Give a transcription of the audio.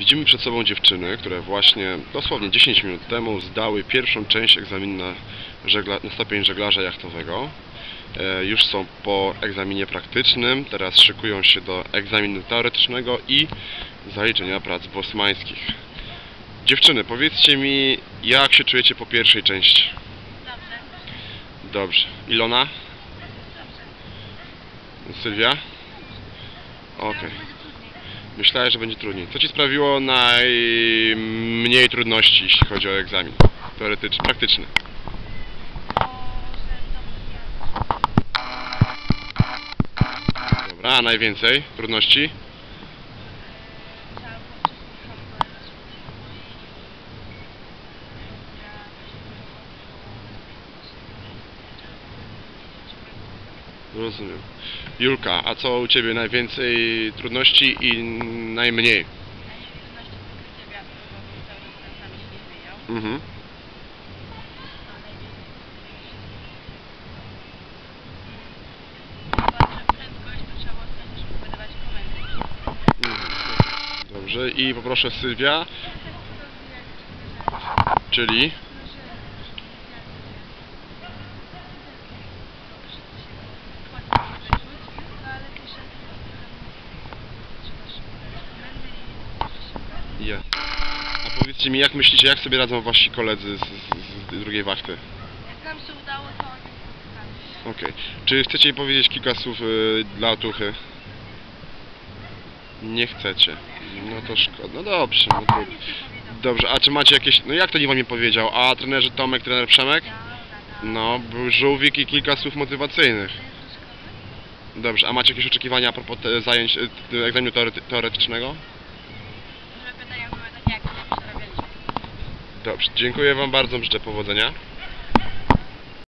Widzimy przed sobą dziewczyny, które właśnie dosłownie 10 minut temu zdały pierwszą część egzaminu na, żegla, na stopień żeglarza jachtowego. E, już są po egzaminie praktycznym, teraz szykują się do egzaminu teoretycznego i zaliczenia prac bosmańskich. Dziewczyny, powiedzcie mi, jak się czujecie po pierwszej części? Dobrze, Dobrze. Ilona? dobrze. Sylwia? Okej. Trudniej. Myślałem, że będzie trudniej. Co Ci sprawiło najmniej trudności, jeśli chodzi o egzamin? Teoretyczny, praktyczny. Dobra, a najwięcej trudności? Rozumiem. Julka, a co u Ciebie? Najwięcej trudności i najmniej? Najmniej trudności wykrycie wiatru, bo cały czas ten sam silnik wyjał. Mhm. A najwięcej Chyba, że prędkość to trzeba było sprawdzić, żeby wydawać komendy. Mhm. Dobrze, i poproszę Sylwia, czyli? Ja. A powiedzcie mi, jak myślicie, jak sobie radzą Wasi koledzy z, z, z drugiej wachty? Jak nam się udało, to oni spotkali. Okej. Czy chcecie powiedzieć kilka słów y, dla otuchy? Nie chcecie. No to szkoda. No dobrze. No to... Dobrze, a czy macie jakieś... No jak to nie wam nie powiedział? A trenerzy Tomek, trener Przemek? No, był żółwik i kilka słów motywacyjnych. Dobrze, a macie jakieś oczekiwania a propos te zajęć t- egzaminu teorety teoretycznego? Dobrze, dziękuję wam bardzo, życzę powodzenia.